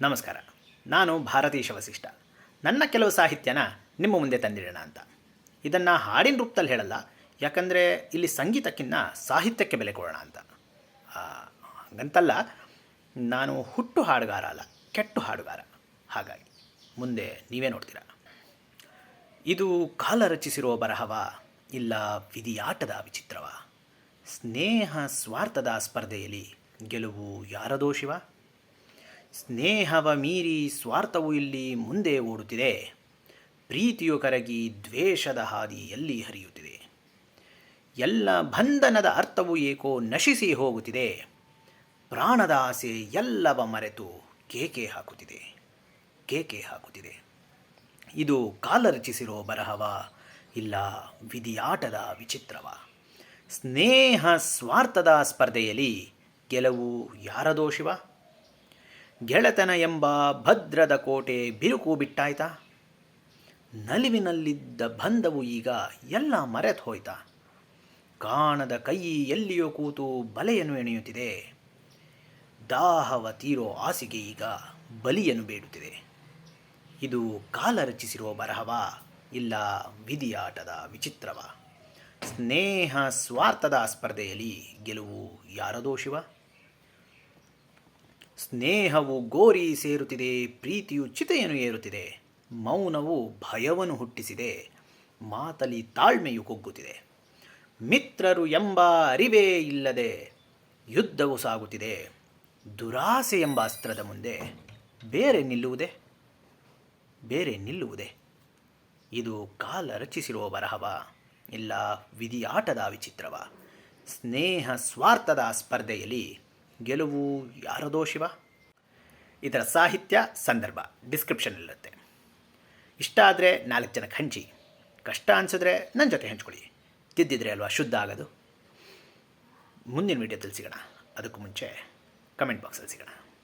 ನಮಸ್ಕಾರ. ನಾನು ಭಾರತೀಶ ವಸಿಷ್ಠ ನನ್ನ ಕೆಲವು ಸಾಹಿತ್ಯನ ನಿಮ್ಮ ಮುಂದೆ ತಂದಿಡೋಣ ಅಂತ. ಇದನ್ನು ಹಾಡಿನ ರೂಪದಲ್ಲಿ ಹೇಳಲ್ಲ, ಯಾಕಂದರೆ ಇಲ್ಲಿ ಸಂಗೀತಕ್ಕಿಂತ ಸಾಹಿತ್ಯಕ್ಕೆ ಬೆಲೆ ಕೊಡೋಣ ಅಂತ. ಹಾಗಂತಲ್ಲ, ನಾನು ಹುಟ್ಟು ಹಾಡುಗಾರ ಅಲ್ಲ, ಕೆಟ್ಟು ಹಾಡುಗಾರ. ಹಾಗಾಗಿ, ಮುಂದೆ ನೀವೇ ನೋಡ್ತೀರ. ಇದು ಕಾಲ ರಚಿಸಿರುವ ಬರಹವ, ಇಲ್ಲ ವಿಧಿಯಾಟದ ವಿಚಿತ್ರವ. ಸ್ನೇಹ ಸ್ವಾರ್ಥದ ಸ್ಪರ್ಧೆಯಲ್ಲಿ ಗೆಲುವು ಯಾರದೋ ಶಿವ? ಸ್ನೇಹವ ಮೀರಿ ಸ್ವಾರ್ಥವು ಇಲ್ಲಿ ಮುಂದೆ ಓಡುತ್ತಿದೆ. ಪ್ರೀತಿಯು ಕರಗಿ ದ್ವೇಷದ ಹಾದಿ ಎಲ್ಲಿ ಹರಿಯುತ್ತಿದೆ. ಎಲ್ಲ ಬಂಧನದ ಅರ್ಥವು ಏಕೋ ನಶಿಸಿ ಹೋಗುತ್ತಿದೆ. ಪ್ರಾಣದ ಆಸೆ ಎಲ್ಲವ ಮರೆತು ಕೇಕೆ ಹಾಕುತ್ತಿದೆ. ಕೇಕೆ ಹಾಕುತ್ತಿದೆ. ಇದು ಕಾಲ ರಚಿಸಿರೋ ಬರಹವ? ಇಲ್ಲ ವಿಧಿಯಾಟದ ವಿಚಿತ್ರವ? ಸ್ನೇಹ ಸ್ವಾರ್ಥದ ಸ್ಪರ್ಧೆಯಲ್ಲಿ ಗೆಲುವು ಯಾರದೋ ಶಿವ ಗೆಳೆತನ ಎಂಬ ಭದ್ರದ ಕೋಟೆ ಬಿರುಕು ಬಿಟ್ಟಾಯ್ತಾ? ನಲಿವಿನಲ್ಲಿದ್ದ ಬಂಧವು ಈಗ ಎಲ್ಲ ಮರೆತು ಹೋಯ್ತಾ? ಕಾಣದ ಕೈ ಎಲ್ಲಿಯೋ ಕೂತು ಬಲೆಯನ್ನು ಎಣೆಯುತ್ತಿದೆ. ದಾಹವ ತೀರೋ ಆಸೆಗೆ ಈಗ ಬಲಿಯನ್ನು ಬೇಡುತ್ತಿದೆ. ಇದು ಕಾಲ ರಚಿಸಿರುವ ಬರಹವ, ಇಲ್ಲ ವಿಧಿಯಾಟದ ವಿಚಿತ್ರವ? ಸ್ನೇಹ ಸ್ವಾರ್ಥದ ಸ್ಪರ್ಧೆಯಲ್ಲಿ ಗೆಲುವು ಯಾರದೋ ಶಿವ? ಸ್ನೇಹವು ಗೋರಿ ಸೇರುತ್ತಿದೆ, ಪ್ರೀತಿಯು ಚಿತೆಯನ್ನು ಏರುತ್ತಿದೆ, ಮೌನವು ಭಯವನ್ನು ಹುಟ್ಟಿಸಿದೆ, ಮಾತಲಿ ತಾಳ್ಮೆಯು ಕುಗ್ಗುತ್ತಿದೆ. ಮಿತ್ರರು ಎಂಬ ಅರಿವೇ ಇಲ್ಲದೆ ಯುದ್ಧವು ಸಾಗುತ್ತಿದೆ. ದುರಾಸೆ ಎಂಬ ಅಸ್ತ್ರದ ಮುಂದೆ ಬೇರೆ ನಿಲ್ಲುವುದೇ? ಬೇರೆ ನಿಲ್ಲುವುದೇ? ಇದು ಕಾಲ ರಚಿಸಿರುವ ಬರಹವ? ಇಲ್ಲ ವಿಧಿಯಾಟದ ವಿಚಿತ್ರವ? ಸ್ನೇಹ ಸ್ವಾರ್ಥದ ಸ್ಪರ್ಧೆಯಲ್ಲಿ ಗೆಲುವು ಯಾರದೋ ಶಿವ? ಇದರ ಸಾಹಿತ್ಯ ಸಂದರ್ಭ ಡಿಸ್ಕ್ರಿಪ್ಷನ್ ಡಿಸ್ಕ್ರಿಪ್ಷನಲ್ಲಿರುತ್ತೆ. ಇಷ್ಟ ಆದರೆ ನಾಲ್ಕು ಜನಕ್ಕೆ ಹಂಚಿ, ಕಷ್ಟ ಅನಿಸಿದ್ರೆ ನನ್ನ ಜೊತೆ ಹಂಚ್ಕೊಳ್ಳಿ. ತಿದ್ದಿದ್ರೆ ಅಲ್ವಾ ಶುದ್ಧ ಆಗೋದು? ಮುಂದಿನ ವೀಡಿಯೋದಲ್ಲಿ ಸಿಗೋಣ. ಅದಕ್ಕೂ ಮುಂಚೆ ಕಮೆಂಟ್ ಬಾಕ್ಸಲ್ಲಿ ಸಿಗೋಣ.